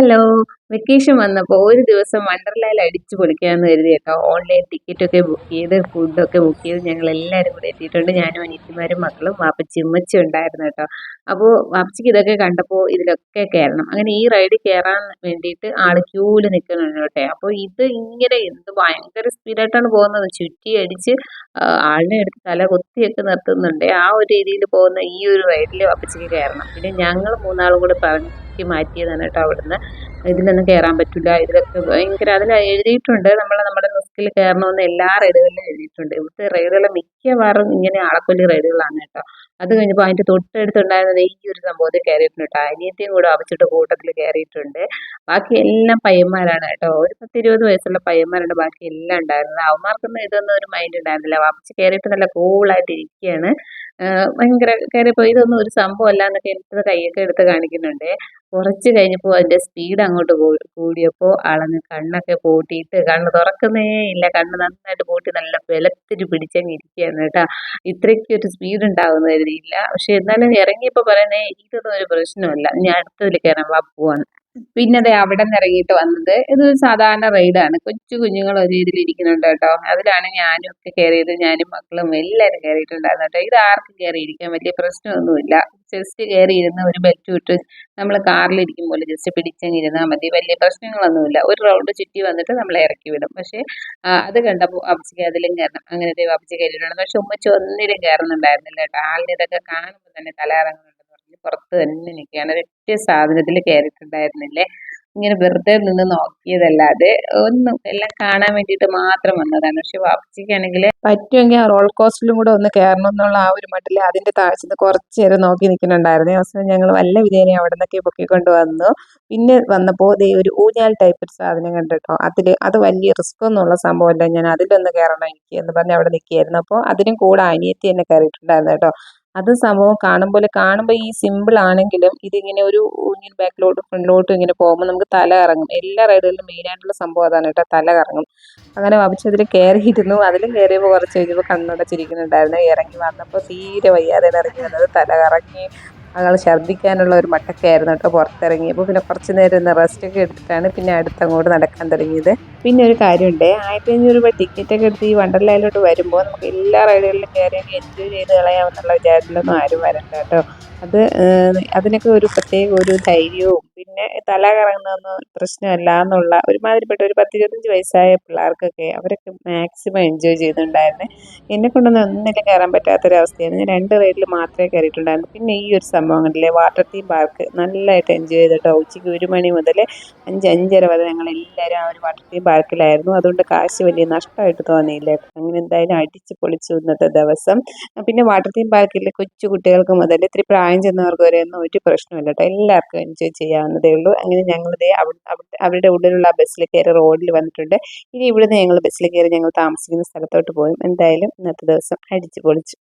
hello. Vacation വന്നപ്പോൾ ഒരു ദിവസം വണ്ടർലയിൽ അടിച്ചു പൊളിക്കാമെന്ന് കരുതി കേട്ടോ. ഓൺലൈൻ ടിക്കറ്റൊക്കെ ബുക്ക് ചെയ്ത് ഫുഡൊക്കെ ബുക്ക് ചെയ്ത് ഞങ്ങൾ എല്ലാവരും കൂടെ എത്തിയിട്ടുണ്ട്. ഞാനും അനിയത്തിമാരും മക്കളും വാപ്പച്ചി ഉമ്മച്ചി ഉണ്ടായിരുന്നു കേട്ടോ. അപ്പോൾ വാപ്പച്ചിക്ക് ഇതൊക്കെ കണ്ടപ്പോൾ ഇതിലൊക്കെ കയറണം അങ്ങനെ ഈ റൈഡ് കയറാൻ വേണ്ടിയിട്ട് ആൾ ക്യൂവിൽ നിൽക്കുന്നുണ്ട് കേട്ടോ. അപ്പോൾ ഇത് ഇങ്ങനെ എന്ത് ഭയങ്കര സ്പീഡായിട്ടാണ് പോകുന്നത്. ചുറ്റി അടിച്ച് ആളിനെ എടുത്ത് തല കൊത്തിയൊക്കെ നിർത്തുന്നുണ്ട്. ആ ഒരു രീതിയിൽ പോകുന്ന ഈ ഒരു റൈഡിൽ വാപ്പച്ചിക്ക് കയറണം പിന്നെ ഞങ്ങൾ മൂന്നാളും കൂടെ പറഞ്ഞു മാറ്റിയതാണ് കേട്ടോ അവിടുന്ന്. ഇതിലൊന്നും കയറാൻ പറ്റില്ല ഇതിലൊക്കെ ഭയങ്കര അതിൽ എഴുതിയിട്ടുണ്ട്. നമ്മൾ നമ്മുടെ റിസ്കിൽ കയറണമെന്ന് എല്ലാ റൈഡുകളിലും എഴുതിയിട്ടുണ്ട്. ഇവിടുത്തെ റൈഡുകൾ മിക്കവാറും ഇങ്ങനെ ആളക്കൊല്ലി റൈഡുകളാണ് കേട്ടോ. അത് കഴിഞ്ഞപ്പോൾ അതിന്റെ തൊട്ടടുത്തുണ്ടായിരുന്നത് ഈ ഒരു സംഭവത്തിൽ കയറിയിട്ടുണ്ട് കേട്ടോ. അനിയത്തെയും കൂടെ അവച്ചിട്ട് കൂട്ടത്തിൽ കയറിയിട്ടുണ്ട് ബാക്കി എല്ലാം പയ്യന്മാരാണ് കേട്ടോ. ഒരു പത്തിരുപത് വയസ്സുള്ള പയ്യന്മാരുണ്ട്. ബാക്കി എല്ലാം ഉണ്ടായിരുന്നത്. അവന്മാർക്കൊന്നും ഇതൊന്നും ഒരു മൈൻഡ് ഉണ്ടായിരുന്നില്ല. വാപ്പച്ചി കയറിയിട്ട് നല്ല കൂളായിട്ട് ഇരിക്കുകയാണ് ഭയങ്കര കയറിയപ്പോൾ ഇതൊന്നും ഒരു സംഭവമല്ല എന്നൊക്കെ എനിക്കത് കൈയൊക്കെ എടുത്ത് കാണിക്കുന്നുണ്ട്. കുറച്ച് കഴിഞ്ഞപ്പോൾ അതിന്റെ സ്പീഡ് അങ്ങോട്ട് കൂടിയപ്പോൾ ആളങ്ങ് കണ്ണൊക്കെ പൂട്ടിയിട്ട് കണ്ണ് തുറക്കുന്നേ ഇല്ല. കണ്ണ് നന്നായിട്ട് പൂട്ടി നല്ല ബലത്തിൽ പിടിച്ചങ്ങ് ഇരിക്കുകയാണ് കേട്ടോ. ഇത്രയ്ക്കൊരു സ്പീഡ് ഉണ്ടാകുന്ന പക്ഷെ എന്നാലും ഇറങ്ങിയപ്പോൾ പറയുന്നേ ഇതൊന്നും ഒരു പ്രശ്നമല്ല ഞാൻ അടുത്തതിൽ കയറാൻ പോവാണ് പിന്നെ അതെ അവിടെ നിന്ന് ഇറങ്ങിയിട്ട് വന്നത് ഇത് സാധാരണ റൈഡാണ്. കൊച്ചു കുഞ്ഞുങ്ങൾ ഒരു രീതിയിൽ ഇരിക്കുന്നുണ്ട് കേട്ടോ. അതിലാണ് ഞാനും ഒക്കെ കയറിയത്. ഞാനും മക്കളും എല്ലാവരും കയറിയിട്ടുണ്ടായിരുന്നു കേട്ടോ. ഇത് ആർക്കും കയറിയിരിക്കാൻ വലിയ പ്രശ്നമൊന്നുമില്ല. ജസ്റ്റ് കയറി ഇരുന്ന് ഒരു ബെൽറ്റ് ഇട്ട് നമ്മൾ കാറിലിരിക്കുമ്പോൾ ജസ്റ്റ് പിടിച്ചങ്ങ് ഇരുന്നാൽ മതി. വലിയ പ്രശ്നങ്ങളൊന്നുമില്ല. ഒരു റൗണ്ട് ചുറ്റി വന്നിട്ട് നമ്മൾ ഇറക്കി വിടും. പക്ഷേ അത് കണ്ടപ്പോൾ അപ്പച്ചിക്ക് അതിലും കയറണം. അങ്ങനത്തെ അബ്ജി കയറിയിട്ടുണ്ട് പക്ഷെ ഉമ്മച്ചി ഒന്നിലും കയറുന്നുണ്ടായിരുന്നില്ല കേട്ടോ. ആളിനെ ഇതൊക്കെ കാണുമ്പോൾ തന്നെ തല ഇറങ്ങുന്നുണ്ടെന്ന് പറഞ്ഞ് പുറത്ത് തന്നെ നിൽക്കുകയാണ്. ഒരൊറ്റ സാധനത്തിൽ കയറിയിട്ടുണ്ടായിരുന്നില്ലേ? ഇങ്ങനെ വെറുതെ നിന്ന് നോക്കിയതല്ലാതെ ഒന്നും എല്ലാം കാണാൻ വേണ്ടിയിട്ട് മാത്രം വന്നതാണ്. പക്ഷെ വാപ്പച്ചിക്കാണെങ്കിൽ പറ്റുമെങ്കിൽ ആ റോൾ കോസ്റ്റിലും കൂടെ ഒന്ന് കയറണം എന്നുള്ള ആ ഒരു മട്ടിൽ അതിന്റെ താഴ്ച കുറച്ച് നേരം നോക്കി നിൽക്കുന്നുണ്ടായിരുന്നു. അവസാനം ഞങ്ങൾ വല്ല വിധേനെ അവിടെ നിന്നൊക്കെ പൊക്കിക്കൊണ്ട് വന്നു. പിന്നെ വന്നപ്പോൾ ദേ ഒരു ഊഞ്ഞാൽ ടൈപ്പ് ഒരു സാധനം കണ്ടിട്ടോ? അതിൽ അത് വലിയ റിസ്ക് ഒന്നുള്ള സംഭവമല്ല. ഞാൻ അതിലൊന്ന് കയറണം എനിക്ക് എന്ന് പറഞ്ഞ് അവിടെ നിൽക്കുകയായിരുന്നു. അപ്പോൾ അതിനും കൂടെ അനിയത്തി തന്നെ കയറിയിട്ടുണ്ടായിരുന്നു കേട്ടോ. അത് സംഭവം കാണുമ്പോൾ കാണുമ്പോൾ ഈ സിമ്പിൾ ആണെങ്കിലും ഇതിങ്ങനെ ഒരു ഇങ്ങനെ ബാക്കിലോട്ടും ഫ്രണ്ടിലോട്ടും ഇങ്ങനെ പോകുമ്പോൾ നമുക്ക് തല കറങ്ങും. എല്ലാ റൈഡുകളിലും മെയിനായിട്ടുള്ള സംഭവം അതാണ് കേട്ടോ തല കറങ്ങും. അങ്ങനെ അതിൽ കയറിയിരുന്നു അതിലും കയറിയപ്പോൾ കുറച്ച് കഴിഞ്ഞപ്പോൾ കണ്ണടച്ചിരിക്കുന്നുണ്ടായിരുന്നു. ഇറങ്ങി വന്നപ്പോൾ തീരെ വയ്യാതെ ഇറങ്ങി വന്നത്. തല കറങ്ങി അയാൾ ഛർദ്ദിക്കാനുള്ള ഒരു മട്ടൊക്കെയായിരുന്നു കേട്ടോ പുറത്തിറങ്ങിയപ്പോൾ പിന്നെ കുറച്ച് നേരം ഒന്ന് റെസ്റ്റ് ഒക്കെ എടുത്തിട്ടാണ് പിന്നെ അടുത്തങ്ങോട്ട് നടക്കാൻ തുടങ്ങിയത്. പിന്നെ ഒരു കാര്യമുണ്ട്. ആയിരത്തി അഞ്ഞൂറ് രൂപ ടിക്കറ്റൊക്കെ എടുത്ത് ഈ വണ്ടർലാൻഡിലോട്ട് വരുമ്പോൾ നമുക്ക് എല്ലാ റൈഡുകളിലും കയറി എൻജോയ് ചെയ്ത് കളയാമെന്നുള്ള വിചാരത്തിലൊന്നും ആരും വരണ്ട കേട്ടോ. അത് അതിനൊക്കെ ഒരു പ്രത്യേക ഒരു ധൈര്യവും പിന്നെ തല കറങ്ങുന്നതൊന്നും പ്രശ്നമല്ല എന്നുള്ള ഒരുമാതിരിപ്പെട്ട ഒരു പത്ത് ഇരുപത്തഞ്ച് വയസ്സായ പിള്ളേർക്കൊക്കെ അവരൊക്കെ മാക്സിമം എൻജോയ് ചെയ്തിട്ടുണ്ടായിരുന്നു എന്നെ കൊണ്ടൊന്നും ഒന്നിലും കയറാൻ പറ്റാത്തൊരവസ്ഥയായിരുന്നു. ഞാൻ രണ്ട് റൈഡിൽ മാത്രമേ കയറിയിട്ടുണ്ടായിരുന്നു. പിന്നെ ഈ ഒരു സംഭവം കണ്ടില്ലേ? വാട്ടർ തീം പാർക്ക് നല്ലതായിട്ട് എൻജോയ് ചെയ്തിട്ടോ? ഉച്ചയ്ക്ക് ഒരു മണി മുതൽ അഞ്ച് അഞ്ചര വരെ ഞങ്ങൾ എല്ലാവരും ആ ഒരു വാട്ടർ തീം പാർക്കിലായിരുന്നു അതുകൊണ്ട് കാശ് വലിയ നഷ്ടമായിട്ട് തോന്നിയില്ല. അങ്ങനെ എന്തായാലും അടിച്ച് പൊളിച്ചു ഇന്നത്തെ ദിവസം. പിന്നെ വാട്ടർ തീം പാർക്കിൽ കൊച്ചു കുട്ടികൾക്ക് മുതൽ ഇത്തിരി പ്രായം ചെന്നവർക്ക് വരെ ഒന്നും ഒരു പ്രശ്നമില്ല കേട്ടോ എല്ലാവർക്കും എൻജോയ് ചെയ്യാവുന്നതേ ഉള്ളൂ. അങ്ങനെ ഞങ്ങളിത് അവരുടെ ഉള്ളിലുള്ള ബസ്സിൽ കയറി റോഡിൽ വന്നിട്ടുണ്ട്. ഇനി ഇവിടുന്ന് ഞങ്ങൾ ബസ്സിൽ കയറി ഞങ്ങൾ താമസിക്കുന്ന സ്ഥലത്തോട്ട് പോകും എന്തായാലും ഇന്നത്തെ ദിവസം അടിച്ചു പൊളിച്ചു.